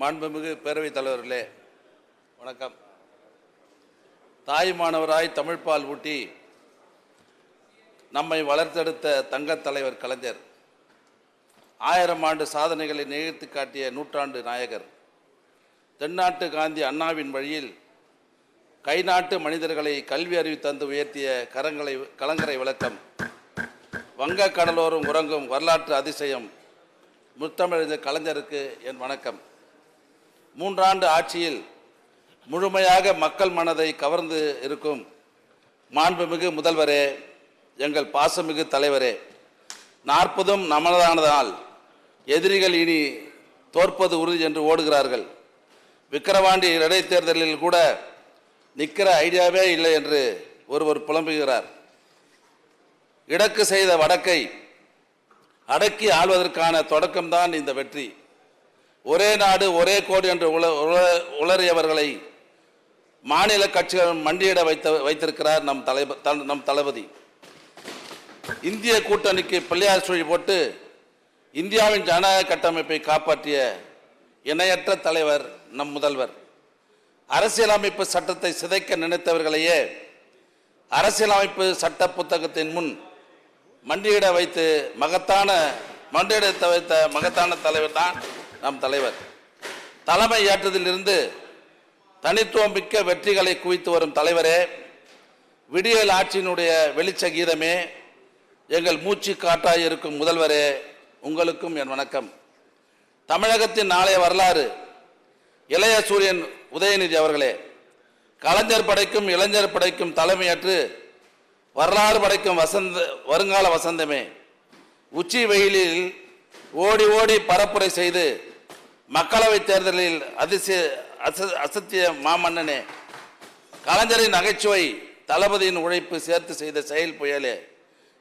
மாண்புமிகு பேரவைத் தலைவர்களே வணக்கம். தாய் மாணவராய் தமிழ்பால் ஊட்டி நம்மை வளர்த்தெடுத்த தங்கத் தலைவர் கலைஞர் ஆயிரம் ஆண்டு சாதனைகளை நிகழ்த்தி காட்டிய நூற்றாண்டு நாயகர் தென்னாட்டு காந்தி அண்ணாவின் வழியில் கை நாட்டு மனிதர்களை கல்வி அறிவு தந்து உயர்த்திய கரங்களை கலங்கரை விளக்கம் வங்க கடலோரம் உறங்கும் வரலாற்று அதிசயம் முத்தமிழந்த கலைஞருக்கு என் வணக்கம். மூன்றாண்டு ஆட்சியில் முழுமையாக மக்கள் மனதை கவர்ந்து இருக்கும் மாண்புமிகு முதல்வரே எங்கள் பாசமிகு தலைவரே நாற்பதும் நமதானதால் எதிரிகள் இனி தோற்பது உறுதி என்று ஓடுகிறார்கள். விக்கிரவாண்டி இடைத்தேர்தலில் கூட நிற்கிற ஐடியாவே இல்லை என்று ஒருவர் புலம்புகிறார். இடக்கு செய்த வடக்கை அடக்கி ஆள்வதற்கான தொடக்கம்தான் இந்த வெற்றி. ஒரே நாடு ஒரே கோடு என்று உல உளறியவர்களை மாநில கட்சிகள் மண்டியிட வைத்த வைத்திருக்கிறார் நம் தலைப நம் தளபதி. இந்திய கூட்டணிக்கு பிள்ளையார் சுழி போட்டு இந்தியாவின் ஜனநாயக கட்டமைப்பை காப்பாற்றிய இணையற்ற தலைவர் நம் முதல்வர். அரசியலமைப்பு சட்டத்தை சிதைக்க நினைத்தவர்களையே அரசியலமைப்பு சட்ட புத்தகத்தின் முன் மண்டியிட வைத்து மகத்தான மண்டியிட வைத்த மகத்தான தலைவர் தான் நம் தலைவர். தலைமை ஏற்றதிலிருந்து தனித்துவம் மிக்க வெற்றிகளை குவித்து வரும் தலைவரே விடியல் ஆட்சியினுடைய வெளிச்ச கீதமே எங்கள் மூச்சு காட்டாய் இருக்கும் முதல்வரே உங்களுக்கும் என் வணக்கம். தமிழகத்தின் நாளைய வரலாறு இளைய சூரியன் உதயநிதி அவர்களே கலைஞர் படைக்கும் இளைஞர் படைக்கும் தலைமையற்று வரலாறு படைக்கும் வசந்த வருங்கால வசந்தமே. உச்சி வெயிலில் ஓடி ஓடி பரப்புரை செய்து மக்களவைத் தேர்தலில் அதிசய அச அசத்திய மாமன்னனே கலைஞரின் நகைச்சுவை தளபதியின் உழைப்பு சேர்த்து செய்த செயல் புயலே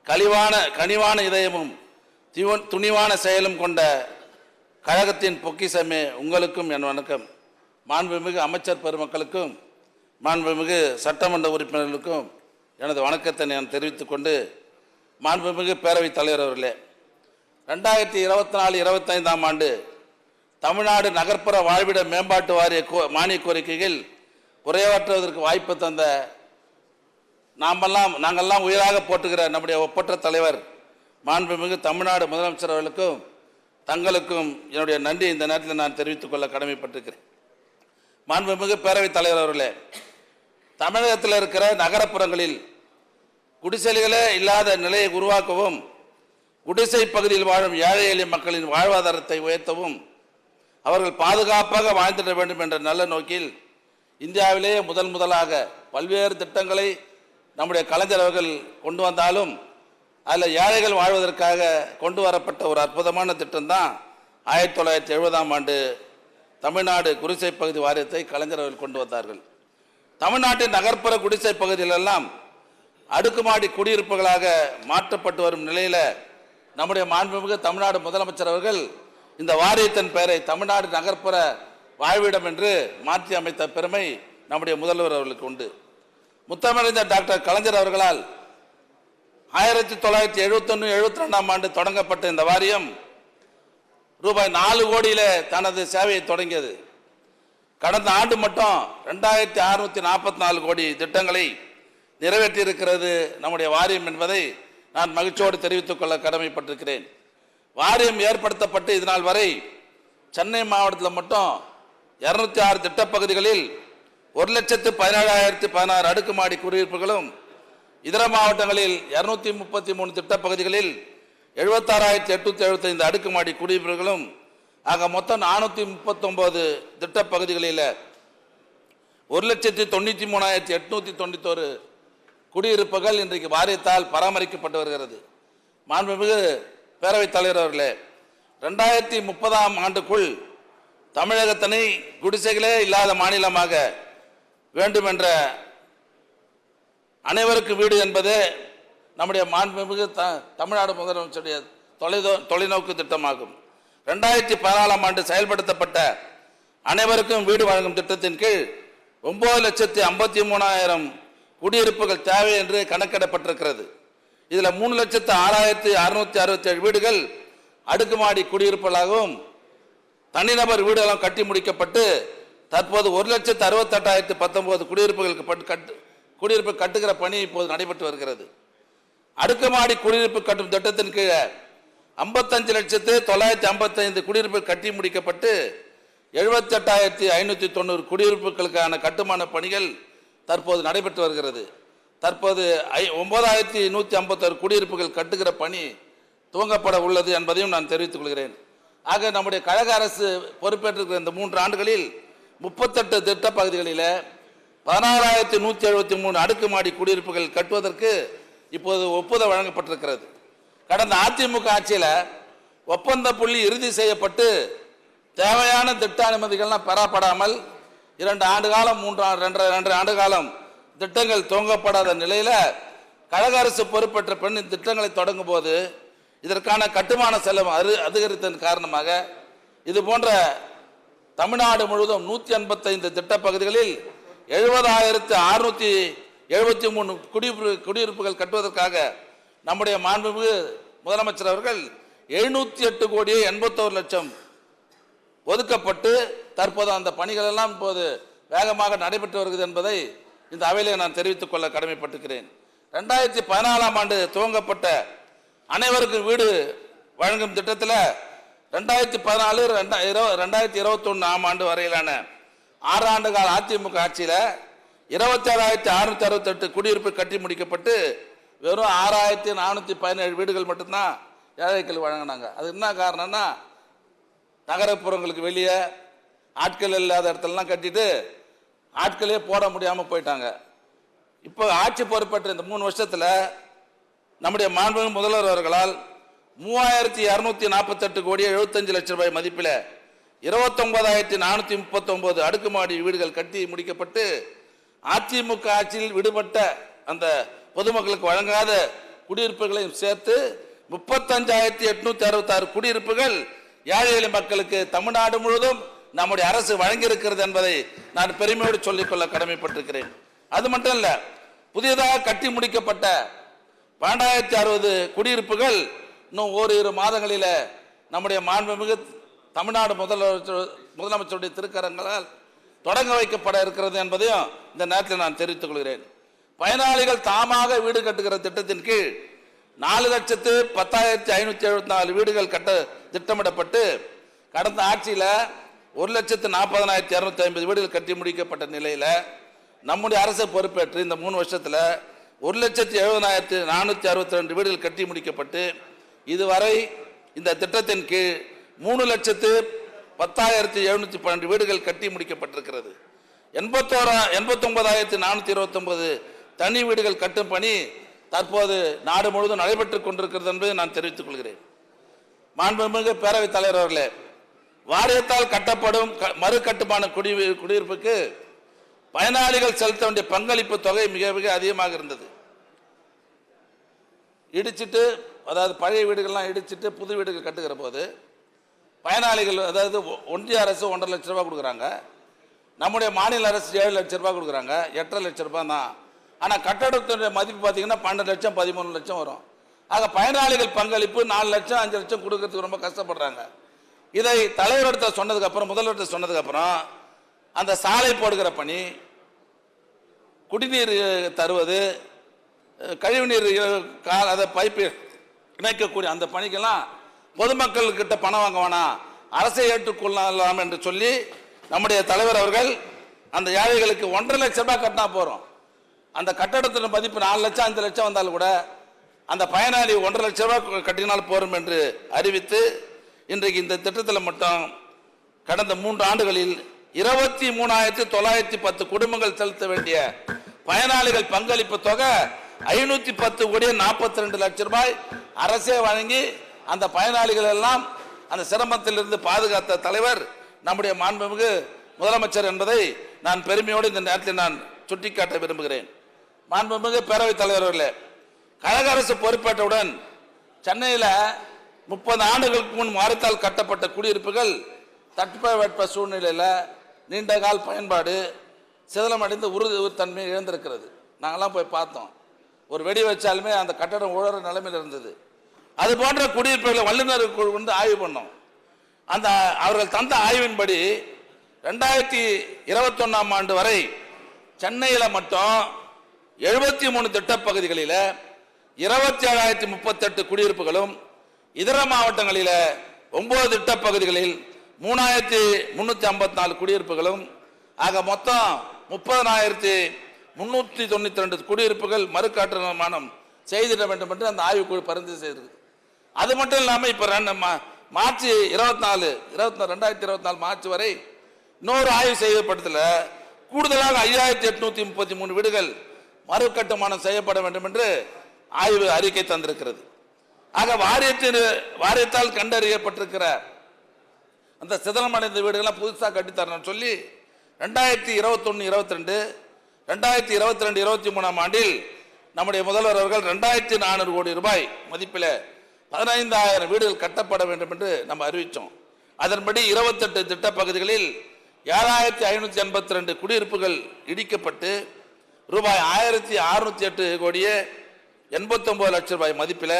கழிவான கனிவான இதயமும் துணிவான செயலும் கொண்ட கழகத்தின் பொக்கிசமே உங்களுக்கும் என் வணக்கம். மாண்புமிகு அமைச்சர் பெருமக்களுக்கும் மாண்புமிகு சட்டமன்ற உறுப்பினர்களுக்கும் எனது வணக்கத்தை நான் தெரிவித்துக் கொண்டு மாண்புமிகு பேரவைத் தலைவர் அவர்களே ரெண்டாயிரத்தி இருபத்தி நாலு இருபத்தைந்தாம் ஆண்டு தமிழ்நாடு நகர்ப்புற வாழ்விட மேம்பாட்டு வாரிய கோ- மானிய கோரிக்கைகள் குறைவற்றுவதற்கு வாய்ப்பு தந்த நாமெல்லாம் நாங்கள்லாம் உயிராக போட்டுகிற நம்முடைய ஒப்பற்ற தலைவர் மாண்புமிகு தமிழ்நாடு முதலமைச்சர் அவர்களுக்கும் தங்களுக்கும் என்னுடைய நன்றி. இந்த நேரத்தில் நான் தெரிவித்துக் கொள்ள கடமைப்பட்டிருக்கிறேன். மாண்புமிகு பேரவைத் தலைவர் அவர்களே தமிழகத்தில் இருக்கிற நகரப்புறங்களில் குடிசைகளே இல்லாத நிலையை உருவாக்கவும் குடிசை பகுதியில் வாழும் ஏழை எளிய மக்களின் வாழ்வாதாரத்தை உயர்த்தவும் அவர்கள் பாதுகாப்பாக வாழ்ந்திட வேண்டும் என்ற நல்ல நோக்கில் இந்தியாவிலேயே முதல் முதலாக பல்வேறு திட்டங்களை நம்முடைய கலைஞர் அவர்கள் கொண்டு வந்தாலும் அதில் ஏழைகள் வாழ்வதற்காக கொண்டு வரப்பட்ட ஒரு அற்புதமான திட்டம்தான் ஆயிரத்தி தொள்ளாயிரத்தி எழுபதாம் ஆண்டு தமிழ்நாடு குடிசை பகுதி வாரியத்தை கலைஞர் அவர்கள் கொண்டு வந்தார்கள். தமிழ்நாட்டின் நகர்ப்புற குடிசை பகுதியிலெல்லாம் அடுக்குமாடி குடியிருப்புகளாக மாற்றப்பட்டு வரும் நிலையில் நம்முடைய மாண்புமிகு தமிழ்நாடு முதலமைச்சர் அவர்கள் இந்த வாரியத்தின் பெயரை தமிழ்நாடு நகர்ப்புற வாழ்விடம் என்று மாற்றி அமைத்த பெருமை நம்முடைய முதல்வர் அவர்களுக்கு உண்டு. முத்தமிழந்த டாக்டர் கலைஞர் அவர்களால் ஆயிரத்தி தொள்ளாயிரத்தி எழுபத்தொன்று எழுபத்தி ரெண்டாம் ஆண்டு தொடங்கப்பட்ட இந்த வாரியம் ரூபாய் நாலு கோடியில் தனது சேவையை தொடங்கியது. கடந்த ஆண்டு மட்டும் ரெண்டாயிரத்தி அறுநூத்தி நாற்பத்தி நாலு கோடி திட்டங்களை நிறைவேற்றியிருக்கிறது நம்முடைய வாரியம் என்பதை நான் மகிழ்ச்சியோடு தெரிவித்துக் கொள்ள கடமைப்பட்டிருக்கிறேன். வாரியம் ஏற்படுத்தப்பட்டு இதனால் வரை சென்னை மாவட்டத்தில் மட்டும் இருநூத்தி ஆறு திட்டப்பகுதிகளில் ஒரு லட்சத்து பதினேழாயிரத்தி பதினாறு அடுக்குமாடி குடியிருப்புகளும் இதர மாவட்டங்களில் இருநூத்தி முப்பத்தி மூணு திட்டப்பகுதிகளில் எழுபத்தாறாயிரத்தி எட்நூத்தி எழுபத்தைந்து அடுக்குமாடி குடியிருப்புகளும் ஆக மொத்தம் நானூற்றி முப்பத்தொம்போது திட்டப்பகுதிகளில் ஒரு லட்சத்தி தொண்ணூற்றி மூணாயிரத்தி எட்நூற்றி தொண்ணூத்தோரு குடியிருப்புகள் இன்றைக்கு வாரியத்தால் பராமரிக்கப்பட்டு வருகிறது. மாண்புமிகு பேரவைத் தலைவர் அவர்களே ரெண்டாயிரத்தி முப்பதாம் ஆண்டுக்குள் தமிழகத்தினை குடிசைகளே இல்லாத மாநிலமாக வேண்டும் என்ற அனைவருக்கு வீடு என்பது நம்முடைய மாண்புமிகு த தமிழ்நாடு முதலமைச்சருடைய தொலைதோ தொலைநோக்கு திட்டமாகும். ரெண்டாயிரத்தி பதினாலாம் ஆண்டு செயல்படுத்தப்பட்ட அனைவருக்கும் வீடு வழங்கும் திட்டத்தின் கீழ் ஒன்பது லட்சத்தி ஐம்பத்தி மூணாயிரம் குடியிருப்புகள் தேவை என்று கணக்கிடப்பட்டிருக்கிறது. இதில் மூணு லட்சத்து ஆறாயிரத்தி அறுநூத்தி அறுபத்தி ஏழு வீடுகள் அடுக்குமாடி குடியிருப்புகளாகவும் தனிநபர் வீடுகளும் கட்டி முடிக்கப்பட்டு தற்போது ஒரு லட்சத்து அறுபத்தெட்டாயிரத்து பத்தொன்பது குடியிருப்புகளுக்கு பட்டு கட்டு குடியிருப்பு கட்டுகிற பணி இப்போது நடைபெற்று வருகிறது. அடுக்குமாடி குடியிருப்பு கட்டும் திட்டத்தின் கீழே ஐம்பத்தஞ்சு லட்சத்து தொள்ளாயிரத்தி ஐம்பத்தைந்து குடியிருப்பு கட்டி முடிக்கப்பட்டு எழுபத்தி எட்டாயிரத்தி ஐநூற்றி தொண்ணூறு குடியிருப்புகளுக்கான கட்டுமான பணிகள் தற்போது நடைபெற்று வருகிறது. தற்போது ஐ ஒன்பதாயிரத்தி நூற்றி ஐம்பத்தாறு குடியிருப்புகள் கட்டுகிற பணி துவங்கப்பட உள்ளது என்பதையும் நான் தெரிவித்துக் கொள்கிறேன். ஆக நம்முடைய கழக அரசு பொறுப்பேற்றிருக்கிற இந்த மூன்று ஆண்டுகளில் முப்பத்தெட்டு திட்ட பகுதிகளில் பதினாறாயிரத்தி நூற்றி எழுபத்தி மூணு அடுக்குமாடி குடியிருப்புகள் கட்டுவதற்கு இப்போது ஒப்புதல் வழங்கப்பட்டிருக்கிறது. கடந்த அதிமுக ஆட்சியில் ஒப்பந்த புள்ளி இறுதி செய்யப்பட்டு தேவையான திட்ட அனுமதிகள்லாம் பெறப்படாமல் இரண்டு ஆண்டு காலம் மூன்று ரெண்டரை ரெண்டரை ஆண்டு காலம் திட்டங்கள் துவங்கப்படாத நிலையில் கழக அரசு பொறுப்பேற்ற பெண் இந்த திட்டங்களை தொடங்கும் போது இதற்கான கட்டுமான செலவு அரு அதிகரித்ததன் காரணமாக இது போன்ற தமிழ்நாடு முழுவதும் நூற்றி எண்பத்தைந்து திட்டப்பகுதிகளில் எழுபதாயிரத்து அறுநூற்றி எழுபத்தி மூணு குடியிருப்பு குடியிருப்புகள் கட்டுவதற்காக நம்முடைய மாண்புமிகு முதலமைச்சர் அவர்கள் எழுநூற்றி எட்டு கோடியே எண்பத்தோரு லட்சம் ஒதுக்கப்பட்டு தற்போது அந்த பணிகள் எல்லாம் இப்போது வேகமாக நடைபெற்று வருகிறது என்பதை இந்த அவையிலே நான் தெரிவித்துக் கொள்ள கடமைப்பட்டிருக்கிறேன். ரெண்டாயிரத்தி பதினாலாம் ஆண்டு துவங்கப்பட்ட அனைவருக்கும் வீடு வழங்கும் திட்டத்தில் ரெண்டாயிரத்தி பதினாலு ரெண்டாயிரத்தி இருபத்தொன்னு ஆம் ஆண்டு வரையிலான ஆறு ஆண்டு கால அதிமுக ஆட்சியில் இருபத்தேழாயிரத்தி அறுநூத்தி அறுபத்தெட்டு குடியிருப்பு கட்டி முடிக்கப்பட்டு வெறும் ஆறாயிரத்தி நானூற்றி பதினேழு வீடுகள் மட்டும்தான் ஏழைகள் வழங்கினாங்க. அது என்ன காரணம்னா நகரப்புறங்களுக்கு வெளியே ஆட்கள் இல்லாத இடத்துலலாம் கட்டிட்டு ஆட்களே போட முடியாமல் போயிட்டாங்க. இப்போ ஆட்சி பொறுப்பேற்ற இந்த மூணு வருஷத்தில் நம்முடைய மாண்பு முதல்வர் அவர்களால் மூவாயிரத்தி இரநூத்தி நாற்பத்தெட்டு கோடி எழுபத்தஞ்சு லட்சம் ரூபாய் மதிப்பில் இருபத்தொன்பதாயிரத்தி நானூற்றி முப்பத்தொம்போது அடுக்குமாடி வீடுகள் கட்டி முடிக்கப்பட்டு அதிமுக ஆட்சியில் விடுபட்ட அந்த பொதுமக்களுக்கு வழங்காத குடியிருப்புகளையும் சேர்த்து முப்பத்தஞ்சாயிரத்தி எட்நூத்தி அறுபத்தாறு குடியிருப்புகள் ஏழை எளிய மக்களுக்கு தமிழ்நாடு முழுவதும் நம்முடைய அரசு வழங்கியிருக்கிறது என்பதை நான் பெருமையோடு சொல்லிக்கொள்ள கடமைப்பட்டிருக்கிறேன். அது மட்டும் இல்ல புதியதாக கட்டி முடிக்கப்பட்ட பன்னெண்டாயிரத்தி அறுபது குடியிருப்புகள் இன்னும் ஓரிரு மாதங்களில் நம்முடைய மாண்புமிகு தமிழ்நாடு முதலமைச்சர் முதலமைச்சருடைய திருக்கரங்களால் தொடங்க வைக்கப்பட இருக்கிறது என்பதையும் இந்த நேரத்தில் நான் தெரிவித்துக் கொள்கிறேன். பயனாளிகள் தாமாக வீடு கட்டுகிற திட்டத்தின் கீழ் நாலு லட்சத்து பத்தாயிரத்தி ஐநூற்றி எழுபத்தி நாலு வீடுகள் கட்ட திட்டமிடப்பட்டு கடந்த ஆட்சியில் ஒரு லட்சத்து நாற்பதனாயிரத்தி இரநூத்தி ஐம்பது வீடுகள் கட்டி முடிக்கப்பட்ட நிலையில் நம்முடைய அரசு பொறுப்பேற்று இந்த மூணு வருஷத்தில் ஒரு லட்சத்தி எழுபதாயிரத்தி நானூற்றி அறுபத்தி ரெண்டு வீடுகள் கட்டி முடிக்கப்பட்டு இதுவரை இந்த திட்டத்தின் கீழ் மூணு லட்சத்து பத்தாயிரத்தி எழுநூற்றி பன்னெண்டு வீடுகள் கட்டி முடிக்கப்பட்டிருக்கிறது. எண்பத்தோரா எண்பத்தொன்பதாயிரத்தி நானூற்றி இருபத்தொன்பது தனி வீடுகள் கட்டும் பணி தற்போது நாடு முழுவதும் நடைபெற்றுக் கொண்டிருக்கிறது என்பதை நான் தெரிவித்துக் கொள்கிறேன். மாண்புமிகு பேரவைத் தலைவர் அவர்களே வாரியத்தால் கட்டப்படும் க- மறு கட்டுமான குடி குடியிருப்புக்கு பயனாளிகள் செலுத்த வேண்டிய பங்களிப்பு தொகை மிக மிக அதிகமாக இருந்தது. இடிச்சிட்டு அதாவது பழைய வீடுகள்லாம் இடிச்சிட்டு புது வீடுகள் கட்டுகிற போது பயனாளிகள் அதாவது ஒ- ஒன்றிய அரசு ஒன்றரை லட்ச ரூபா கொடுக்குறாங்க. நம்முடைய மாநில அரசு ஏழு லட்ச ரூபாய் கொடுக்குறாங்க. எட்டரை லட்ச ரூபா தான். ஆனால் கட்டடத்தினுடைய மதிப்பு பார்த்தீங்கன்னா பன்னெண்டு லட்சம் பதிமூணு லட்சம் வரும். ஆக பயனாளிகள் பங்களிப்பு நாலு லட்சம் அஞ்சு லட்சம் கொடுக்கறதுக்கு ரொம்ப கஷ்டப்படுறாங்க. இதை தலைவர்கிட்ட சொன்னதுக்கு அப்புறம் முதல்வர்கிட்ட சொன்னதுக்கு அப்புறம் அந்த சாலை போடுகிற பணி குடிநீர் தருவது கழிவுநீர் அதை பைப்பு இணைக்கக்கூடிய அந்த பணிக்கெல்லாம் பொதுமக்கள் கிட்ட பணம் வாங்க வேணாம். அரசை ஏற்றுக்கொள்ளலாம் என்று சொல்லி நம்முடைய தலைவர் அவர்கள் அந்த ஏழைகளுக்கு ஒன்றரை லட்சம் ரூபாய் கட்டினா போகிறோம் அந்த கட்டடத்தின் மதிப்பு நாலு லட்சம் அஞ்சு லட்சம் வந்தாலும் கூட அந்த பயனாளி ஒன்றரை லட்சம் ரூபாய் கட்டினால் போரும் என்று அறிவித்து இன்றைக்கு இந்த திட்டத்தில் மட்டும் கடந்த மூன்று ஆண்டுகளில் இருபத்தி மூணாயிரத்தி தொள்ளாயிரத்தி பத்து குடும்பங்கள் செலுத்த வேண்டிய பயனாளிகள் பங்களிப்பு தொகை ஐநூத்தி பத்து கோடியே நாற்பத்தி ரெண்டு லட்சம் ரூபாய். அரசே வழங்கி அந்த பயனாளிகள் எல்லாம் அந்த சிரமத்திலிருந்து பாதுகாத்த தலைவர் நம்முடைய மாண்புமிகு முதலமைச்சர் என்பதை நான் பெருமையோடு இந்த நேரத்தில் நான் சுட்டிக்காட்ட விரும்புகிறேன். மாண்புமிகு பேரவைத் தலைவர் அவர்களே கழக அரசு பொறுப்பேற்றவுடன் சென்னையில் முப்பது ஆண்டுகளுக்கு முன் மரத்தால் கட்டப்பட்ட குடியிருப்புகள் தட்பவெட்ப சூழ்நிலையில் நீண்ட கால் பயன்பாடு சிதலமடைந்து உறுதி தன்மை இழந்திருக்கிறது. நாங்கெல்லாம் போய் பார்த்தோம். ஒரு வெடி வச்சாலுமே அந்த கட்டடம் உழற நிலைமையில் இருந்தது. அது போன்ற குடியிருப்புகளை வல்லுநர் குழு வந்து ஆய்வு பண்ணோம். அந்த அவர்கள் தந்த ஆய்வின்படி ரெண்டாயிரத்தி இருபத்தொன்னாம் ஆண்டு வரை சென்னையில் மட்டும் எழுபத்தி மூணு திட்டப்பகுதிகளில் இருபத்தி ஏழாயிரத்தி முப்பத்தெட்டு குடியிருப்புகளும் இதர மாவட்டங்களில் ஒன்பது திட்டப்பகுதிகளில் மூணாயிரத்தி முன்னூற்றி ஐம்பத்தி நாலு குடியிருப்புகளும் ஆக மொத்தம் முப்பதனாயிரத்தி முன்னூற்றி தொண்ணூற்றி ரெண்டு குடியிருப்புகள் மறுக்காற்று நிர்மாணம் செய்திட வேண்டும் என்று அந்த ஆய்வுக்குழு பரிந்துரை செய்திருக்கு. அது மட்டும் இல்லாமல் இப்போ ரெண்டு மா- மார்ச் இருபத்தி நாலு இருபத்தி நாலு ரெண்டாயிரத்தி இருபத்தி நாலு மார்ச் வரை இன்னொரு ஆய்வு செய்யப்பட்டதில் கூடுதலாக ஐயாயிரத்தி எட்நூத்தி முப்பத்தி மூணு வீடுகள் மறுகட்டுமானம் செய்யப்பட வேண்டும் என்று ஆய்வு அறிக்கை தந்திருக்கிறது. ஆக வாரியத்தின் வாரியத்தால் கண்டறியப்பட்டிருக்கிற அந்த சிதலமடைந்த வீடுகள்லாம் புதுசாக கட்டித்தரணும்னு சொல்லி ரெண்டாயிரத்தி இருபத்தொன்று இருபத்தி ரெண்டு ரெண்டாயிரத்தி இருபத்தி ரெண்டு இருபத்தி மூணாம் ஆண்டில் நம்முடைய முதல்வர் அவர்கள் ரெண்டாயிரத்தி நானூறு கோடி ரூபாய் மதிப்பில் பதினைந்தாயிரம் வீடுகள் கட்டப்பட வேண்டும் என்று நம்ம அறிவித்தோம். அதன்படி இருபத்தெட்டு திட்ட பகுதிகளில் ஏழாயிரத்தி ஐநூற்றி எண்பத்தி ரெண்டு குடியிருப்புகள் இடிக்கப்பட்டு ரூபாய் ஆயிரத்தி அறுநூற்றி எட்டு கோடியே எண்பத்தொம்பது லட்சம் ரூபாய் மதிப்பில்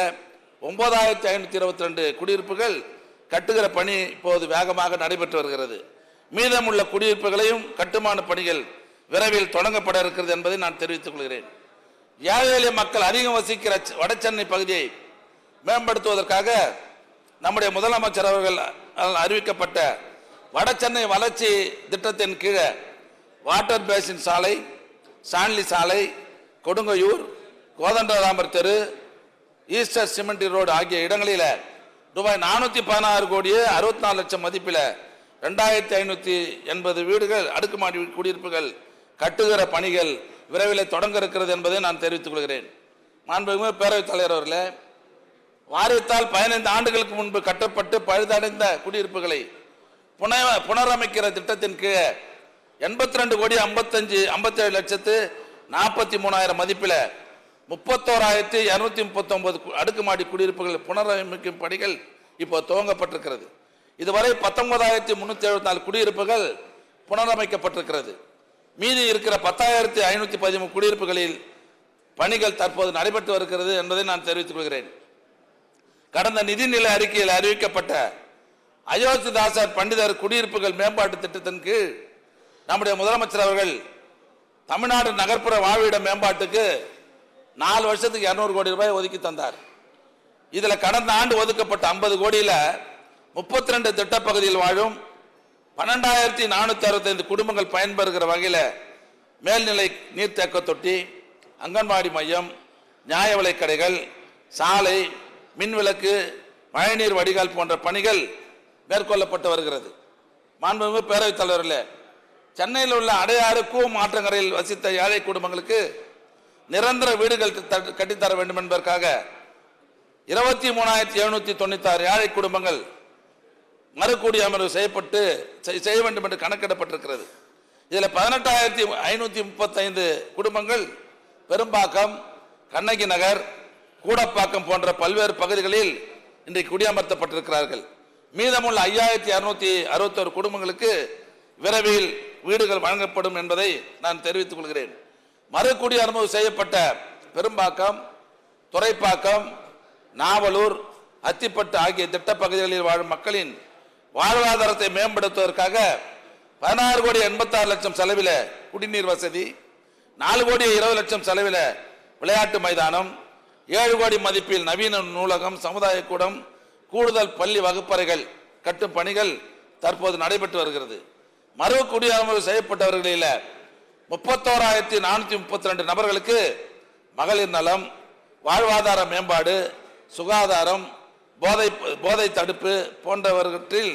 ஒன்பதாயிரத்தி ஐநூற்றி இருபத்தி ரெண்டு குடியிருப்புகள் கட்டுகிற பணி இப்போது வேகமாக நடைபெற்று வருகிறது. மீதமுள்ள குடியிருப்புகளையும் கட்டுமான பணிகள் விரைவில் தொடங்கப்பட இருக்கிறது என்பதை நான் தெரிவித்துக் கொள்கிறேன். ஏழை எளிய மக்கள் அதிகம் வசிக்கிற வட சென்னை பகுதியை மேம்படுத்துவதற்காக நம்முடைய முதலமைச்சர் அவர்கள் அறிவிக்கப்பட்ட வடசென்னை வளர்ச்சி திட்டத்தின் கீழே வாட்டர் பேசின் சாலை சாண்லி சாலை கொடுங்கையூர் கோதண்டராமர் தெரு ஈஸ்டர் சிமெண்ட் ரோடு ஆகிய இடங்களில் ரூபாய் நானூற்றி பதினாறு கோடியே அறுபத்தி நாலு லட்சம் மதிப்பில் ரெண்டாயிரத்தி ஐநூற்றி எண்பது வீடுகள் அடுக்குமாடி குடியிருப்புகள் கட்டுகிற பணிகள் விரைவில் தொடங்க இருக்கிறது என்பதை நான் தெரிவித்துக் கொள்கிறேன். மாண்புமிகு பேரவைத் தலைவர் அவர்களே வாரியத்தால் பதினைந்து ஆண்டுகளுக்கு முன்பு கட்டப்பட்டு பழுதடைந்த குடியிருப்புகளை புன புனரமைக்கிற திட்டத்தின் கீழே எண்பத்தி ரெண்டு கோடி ஐம்பத்தஞ்சு ஐம்பத்தேழு லட்சத்து நாற்பத்தி மூணாயிரம் மதிப்பில் முப்பத்தோராயிரத்தி இரநூத்தி முப்பத்தொன்பது அடுக்குமாடி குடியிருப்புகள் புனரமைக்கும் பணிகள் இப்போ துவங்கப்பட்டிருக்கிறது. இதுவரை பத்தொன்பதாயிரத்தி முன்னூற்றி எழுபத்தி நாலு குடியிருப்புகள் புனரமைக்கப்பட்டிருக்கிறது. மீதி இருக்கிற பத்தாயிரத்தி ஐநூற்றி பதிமூணு குடியிருப்புகளில் பணிகள் தற்போது நடைபெற்று வருகிறது என்பதை நான் தெரிவித்துக் கொள்கிறேன். கடந்த நிதிநிலை அறிக்கையில் அறிவிக்கப்பட்ட அயோத்திதாசர் பண்டிதர் குடியிருப்புகள் மேம்பாட்டு திட்டத்தின் கீழ் நம்முடைய முதலமைச்சர் அவர்கள் தமிழ்நாடு நகர்ப்புற வாழ்விட மேம்பாட்டுக்கு நாலு வருஷத்துக்கு இரநூறு கோடி ரூபாய் ஒதுக்கி தந்தார். இதில் கடந்த ஆண்டு ஒதுக்கப்பட்ட ஐம்பது கோடியில் முப்பத்தி ரெண்டு திட்டப்பகுதியில் வாழும் பன்னெண்டாயிரத்தி நானூற்றி அறுபத்தைந்து குடும்பங்கள் பயன்பெறுகிற வகையில் மேல்நிலை நீர்த்தேக்க தொட்டி அங்கன்வாடி மையம் நியாய விலைக்கடைகள் சாலை மின்விளக்கு மழைநீர் வடிகால் போன்ற பணிகள் மேற்கொள்ளப்பட்டு வருகிறது. மாண்புமிகு பேரவைத் தலைவர்களே சென்னையில் உள்ள அடையாறு கூ மாற்றங்கரையில் வசித்த ஏழை குடும்பங்களுக்கு நிரந்தர வீடுகள் த- கட்டித்தர வேண்டும் என்பதற்காக இருபத்தி மூணாயிரத்தி எழுநூத்தி தொண்ணூத்தாறு ஏழை குடும்பங்கள் மறுகூடி அமர்வு செய்யப்பட்டு செய்- செய்ய வேண்டும் என்று கணக்கிடப்பட்டிருக்கிறது. இதில் பதினெட்டாயிரத்தி ஐநூற்றி முப்பத்தைந்து குடும்பங்கள் பெரும்பாக்கம் கண்ணகி நகர் கூடப்பாக்கம் போன்ற பல்வேறு பகுதிகளில் இன்றைக்கு குடியமர்த்தப்பட்டிருக்கிறார்கள். மீதமுள்ள ஐயாயிரத்தி அறுநூத்தி அறுபத்தோரு குடும்பங்களுக்கு விரைவில் வீடுகள் வழங்கப்படும் என்பதை நான் தெரிவித்துக் கொள்கிறேன். மறுகுடி அனுமதி செய்யப்பட்ட பெரும்பாக்கம் துறைப்பாக்கம் நாவலூர் அத்திப்பட்டு ஆகிய திட்டப்பகுதிகளில் வாழும் மக்களின் வாழ்வாதாரத்தை மேம்படுத்துவதற்காக பதினாறு கோடி எண்பத்தாறு லட்சம் செலவில் குடிநீர் வசதி நாலு கோடி இருபது லட்சம் செலவில் விளையாட்டு மைதானம் ஏழு கோடி மதிப்பில் நவீன நூலகம் சமுதாய கூடம் கூடுதல் பள்ளி வகுப்பறைகள் கட்டும் பணிகள் தற்போது நடைபெற்று வருகிறது. மறு குடியமர்வு செய்யப்பட்டவர்களில் முப்பத்தோராயிரத்தி நானூற்றி முப்பத்தி ரெண்டு நபர்களுக்கு மகளிர் நலம் வாழ்வாதார மேம்பாடு சுகாதாரம் போதை போதை தடுப்பு போன்றவற்றில்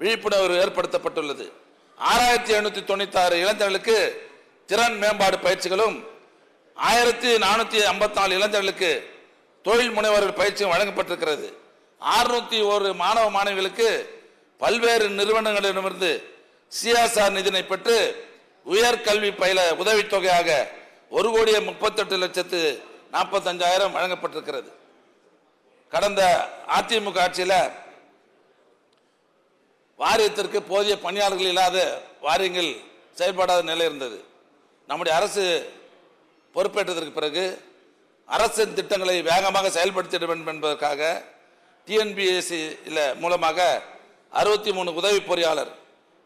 விழிப்புணர்வு ஏற்படுத்தப்பட்டுள்ளது. ஆறாயிரத்தி எழுநூத்தி தொண்ணூத்தாறு இளைஞர்களுக்கு திறன் மேம்பாடு பயிற்சிகளும் ஆயிரத்தி நானூற்றி ஐம்பத்தி நாலு இளைஞர்களுக்கு தொழில் முனைவர்கள் பயிற்சியும் வழங்கப்பட்டிருக்கிறது. அறுநூத்தி ஒரு மாணவ மாணவிகளுக்கு பல்வேறு நிறுவனங்களிடமிருந்து சிஎஸ்ஆர் நிதினை பெற்று உயர்கல்வி பயில உதவித்தொகையாக ஒரு கோடியே முப்பத்தெட்டு லட்சத்து நாற்பத்தஞ்சாயிரம் வழங்கப்பட்டிருக்கிறது. கடந்த அதிமுக ஆட்சியில் வாரியத்திற்கு போதிய பணியாளர்கள் இல்லாத வாரியங்கள் செயல்படாத நிலை இருந்தது. நம்முடைய அரசு பொறுப்பேற்றதற்கு பிறகு அரசின் திட்டங்களை வேகமாக செயல்படுத்திட வேண்டும் என்பதற்காக டிஎன்பிஎஸ்சி மூலமாக அறுபத்தி மூணு உதவி பொறியாளர்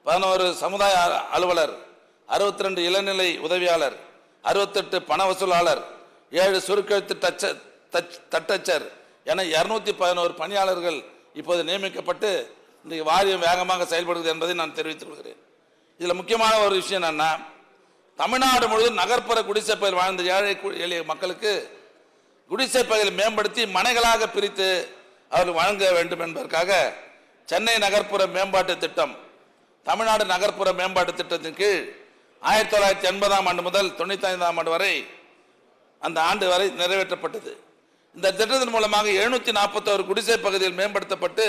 பதினோரு சமுதாய அ- அலுவலர் அறுபத்தி ரெண்டு இளநிலை உதவியாளர் அறுபத்தெட்டு பண வசூலாளர் ஏழு சுருக்கெழுத்து டச்ச தச் தட்டச்சர் என இருநூத்தி பதினோரு பணியாளர்கள் இப்போது நியமிக்கப்பட்டு இன்றைக்கு வாரியம் வேகமாக செயல்படுகிறது என்பதை நான் தெரிவித்துக் கொள்கிறேன். இதில் முக்கியமான ஒரு விஷயம் என்னன்னா தமிழ்நாடு முழுவதும் நகர்ப்புற குடிசை பகுதியில் வாழ்ந்த ஏழை எளிய மக்களுக்கு குடிசை மேம்படுத்தி மனைகளாக பிரித்து அவர்கள் வழங்க வேண்டும் என்பதற்காக சென்னை நகர்ப்புற மேம்பாட்டு திட்டம் தமிழ்நாடு நகர்ப்புற மேம்பாட்டு திட்டத்தின் கீழ் ஆயிரத்தி தொள்ளாயிரத்தி எண்பதாம் ஆண்டு முதல் தொண்ணூத்தி ஐந்தாம் ஆண்டு வரை அந்த ஆண்டு வரை நிறைவேற்றப்பட்டது. இந்த திட்டத்தின் மூலமாக எழுநூத்தி நாற்பத்தோரு குடிசை பகுதியில் மேம்படுத்தப்பட்டு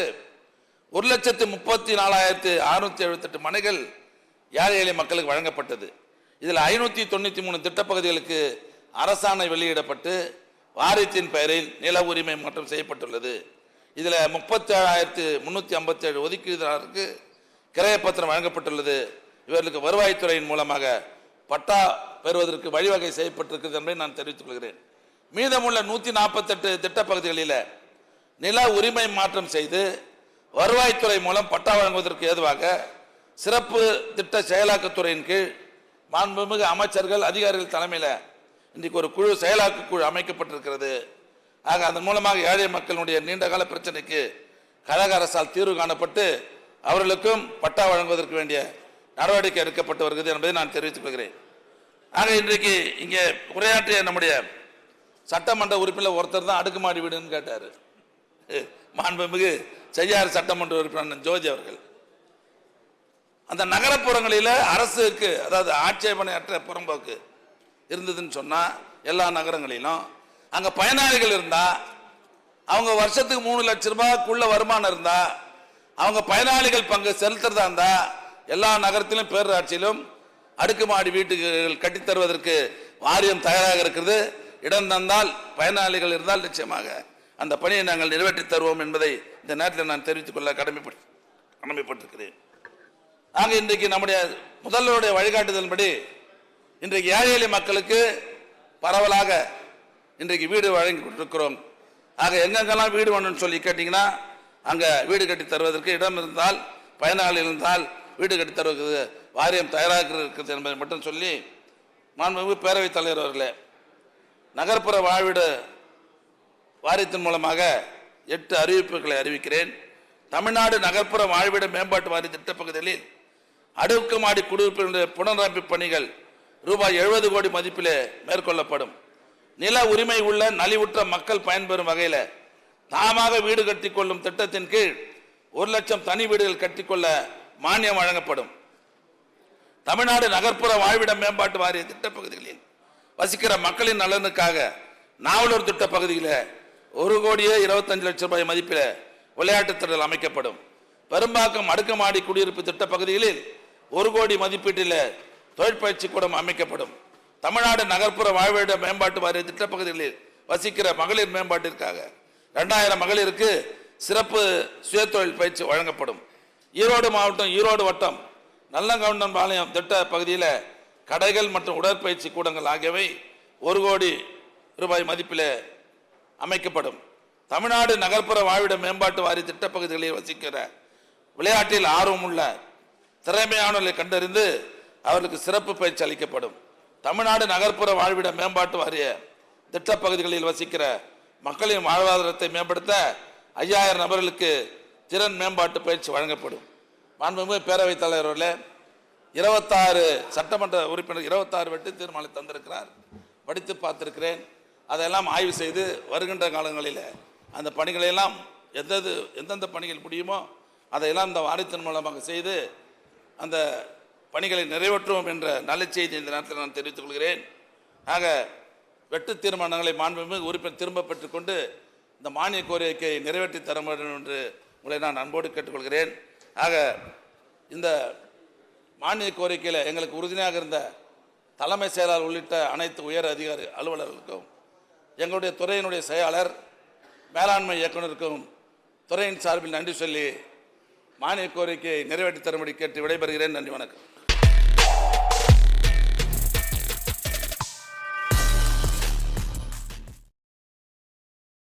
ஒரு லட்சத்து முப்பத்தி நாலாயிரத்து அறுநூத்தி எழுபத்தெட்டு மனைகள் ஏழை எளிய மக்களுக்கு வழங்கப்பட்டது. இதில் ஐநூற்றி தொண்ணூற்றி மூணு திட்டப்பகுதிகளுக்கு அரசாணை வெளியிடப்பட்டு வாரியத்தின் பெயரில் நில உரிமை மாற்றம் செய்யப்பட்டுள்ளது. இதில் முப்பத்தி ஏழாயிரத்து முந்நூற்றி ஐம்பத்தேழு ஒதுக்கீடுதாரருக்கு கிரையப்பத்திரம் வழங்கப்பட்டுள்ளது. இவர்களுக்கு வருவாய்த்துறையின் மூலமாக பட்டா பெறுவதற்கு வழிவகை செய்யப்பட்டிருக்கிறது என்பதை நான் தெரிவித்துக் கொள்கிறேன். மீதமுள்ள நூற்றி நாற்பத்தெட்டு திட்டப்பகுதிகளில் நில உரிமை மாற்றம் செய்து வருவாய்த்துறை மூலம் பட்டா வழங்குவதற்கு ஏதுவாக சிறப்பு திட்ட செயலாக்கத்துறையின் கீழ் மாண்புமிகு அமைச்சர்கள் அதிகாரிகள் தலைமையில் இன்றைக்கு ஒரு குழு செயலாக்க குழு அமைக்கப்பட்டிருக்கிறது. ஆக அதன் மூலமாக ஏழை மக்களுடைய நீண்டகால பிரச்சனைக்கு கழக அரசால் தீர்வு காணப்பட்டு அவர்களுக்கும் பட்டா வழங்குவதற்கு வேண்டிய நடவடிக்கை எடுக்கப்பட்டு வருகிறது என்பதை நான் தெரிவித்துக் கொள்கிறேன். ஆக இன்றைக்கு இங்கே உரையாற்றிய நம்முடைய சட்டமன்ற உறுப்பினர் ஒருத்தர் தான் அடுக்குமாடி வீடுன்னு கேட்டார். மாண்புமிகு செய்யாறு சட்டமன்ற உறுப்பினர் ஜோதி அவர்கள். அந்த நகரப்புறங்களில் அரசுக்கு அதாவது ஆட்சேபனையற்ற புறம்போக்கு இருந்ததுன்னு சொன்னால் எல்லா நகரங்களிலும் அங்கே பயனாளிகள் இருந்தால் அவங்க வருஷத்துக்கு மூணு லட்ச ரூபாய்க்குள்ள வருமானம் இருந்தால் அவங்க பயனாளிகள் பங்கு செலுத்துறதா இருந்தால் எல்லா நகரத்திலும் பேரூராட்சியிலும் அடுக்குமாடி வீட்டுகள் கட்டித்தருவதற்கு வாரியம் தயாராக இருக்கிறது. இடம் தந்தால் பயனாளிகள் இருந்தால் நிச்சயமாக அந்த பணியை நாங்கள் நிறைவேற்றி தருவோம் என்பதை இந்த நேரத்தில் நான் தெரிவித்துக் கொள்ள கடமைப்பட்டு கடமைப்பட்டிருக்கிறேன். நாங்கள் இன்றைக்கு நம்முடைய முதல்வருடைய வழிகாட்டுதல்படி இன்றைக்கு ஏழை எளிய மக்களுக்கு பரவலாக இன்றைக்கு வீடு வழங்கி கொண்டிருக்கிறோம். ஆக எங்கெங்கெல்லாம் வீடு வேணும்னு சொல்லி கேட்டிங்கன்னா அங்கே வீடு கட்டி தருவதற்கு இடம் இருந்தால் பயனாளி இருந்தால் வீடு கட்டித்தருவது வாரியம் தயாராக இருக்கிறது என்பதை மட்டும் சொல்லி மாண்புமிகு பேரவைத் தலைவர் அவர்களே நகர்ப்புற வாழ்விடு வாரியத்தின் மூலமாக எட்டு அறிவிப்புகளை அறிவிக்கிறேன். தமிழ்நாடு நகர்ப்புற வாழ்விட மேம்பாட்டு வாரிய திட்டப்பகுதிகளில் அடுக்குமாடி குடியிருப்பினுடைய புனரமைப்பு பணிகள் ரூபாய் எழுபது கோடி மதிப்பிலே மேற்கொள்ளப்படும். நில உரிமை உள்ள நலிவுற்ற மக்கள் பயன்பெறும் வகையில் தாமாக வீடு கட்டிக்கொள்ளும் திட்டத்தின் கீழ் ஒரு லட்சம் தனி வீடுகள் கட்டிக்கொள்ள மானியம் வழங்கப்படும். தமிழ்நாடு நகர்ப்புற வாழ்விட மேம்பாட்டு வாரிய திட்டப்பகுதிகளில் வசிக்கிற மக்களின் நலனுக்காக நாவலூர் திட்ட பகுதியில் ஒரு கோடியே இருபத்தஞ்சு லட்சம் ரூபாய் மதிப்பில் விளையாட்டுத் திடல் அமைக்கப்படும். பெரும்பாக்கம் அடுக்குமாடி குடியிருப்பு திட்ட பகுதிகளில் ஒரு கோடி மதிப்பீட்டில் தொழிற்பயிற்சி கூடம் அமைக்கப்படும். தமிழ்நாடு நகர்ப்புற வாழ்விட மேம்பாட்டு வாரிய திட்டப்பகுதிகளில் வசிக்கிற மகளிர் மேம்பாட்டிற்காக ரெண்டாயிரம் மகளிருக்கு சிறப்பு சுயதொழில் பயிற்சி வழங்கப்படும். ஈரோடு மாவட்டம் ஈரோடு வட்டம் நல்லங்கவுண்டன் திட்ட பகுதியில் கடைகள் மற்றும் உடற்பயிற்சி கூடங்கள் ஆகியவை ஒரு கோடி ரூபாய் மதிப்பில் அமைக்கப்படும். தமிழ்நாடு நகர்ப்புற வாழ்விட மேம்பாட்டு வாரிய திட்டப்பகுதிகளில் வசிக்கிற விளையாட்டில் ஆர்வமுள்ள திறமையானவர்களை கண்டறிந்து அவர்களுக்கு சிறப்பு பயிற்சி அளிக்கப்படும். தமிழ்நாடு நகர்ப்புற வாழ்விட மேம்பாட்டு வாரிய திட்டப்பகுதிகளில் வசிக்கிற மக்களின் வாழ்வாதாரத்தை மேம்படுத்த ஐயாயிரம் நபர்களுக்கு திறன் மேம்பாட்டு பயிற்சி வழங்கப்படும். மாண்புமிகு பேரவைத் தலைவர்களே இருபத்தாறு சட்டமன்ற உறுப்பினர் இருபத்தாறு வெட்டு தீர்மானம் தந்திருக்கிறார். படித்து பார்த்திருக்கிறேன். அதையெல்லாம் ஆய்வு செய்து வருகின்ற காலங்களில் அந்த பணிகளை எல்லாம் எந்தெந்த எந்தெந்த பணிகள் முடியுமோ அதையெல்லாம் இந்த வாரியத்தின் மூலமாக செய்து அந்த பணிகளை நிறைவேற்றுவோம் என்ற நல்ல செய்தி இந்த நேரத்தில் நான் தெரிவித்துக் கொள்கிறேன். ஆக வெட்டு தீர்மானங்களை மாண்புமிகு உறுப்பினர் திரும்ப பெற்றுக்கொண்டு இந்த மானிய கோரிக்கையை நிறைவேற்றி தர வேண்டும் என்று உங்களை நான் அன்போடு கேட்டுக்கொள்கிறேன். ஆக இந்த மானிய கோரிக்கையில் எங்களுக்கு உறுதுணையாக இருந்த தலைமை செயலாளர் உள்ளிட்ட அனைத்து உயர் அதிகாரி அலுவலர்களுக்கும் எங்களுடைய துறையினுடைய செயலாளர் மேலாண்மை இயக்குனருக்கும் துறையின் சார்பில் நன்றி சொல்லி மானிய கோரிக்கையை நிறைவேற்றி தரும்படி கேட்டு விடைபெறுகிறேன். நன்றி வணக்கம்.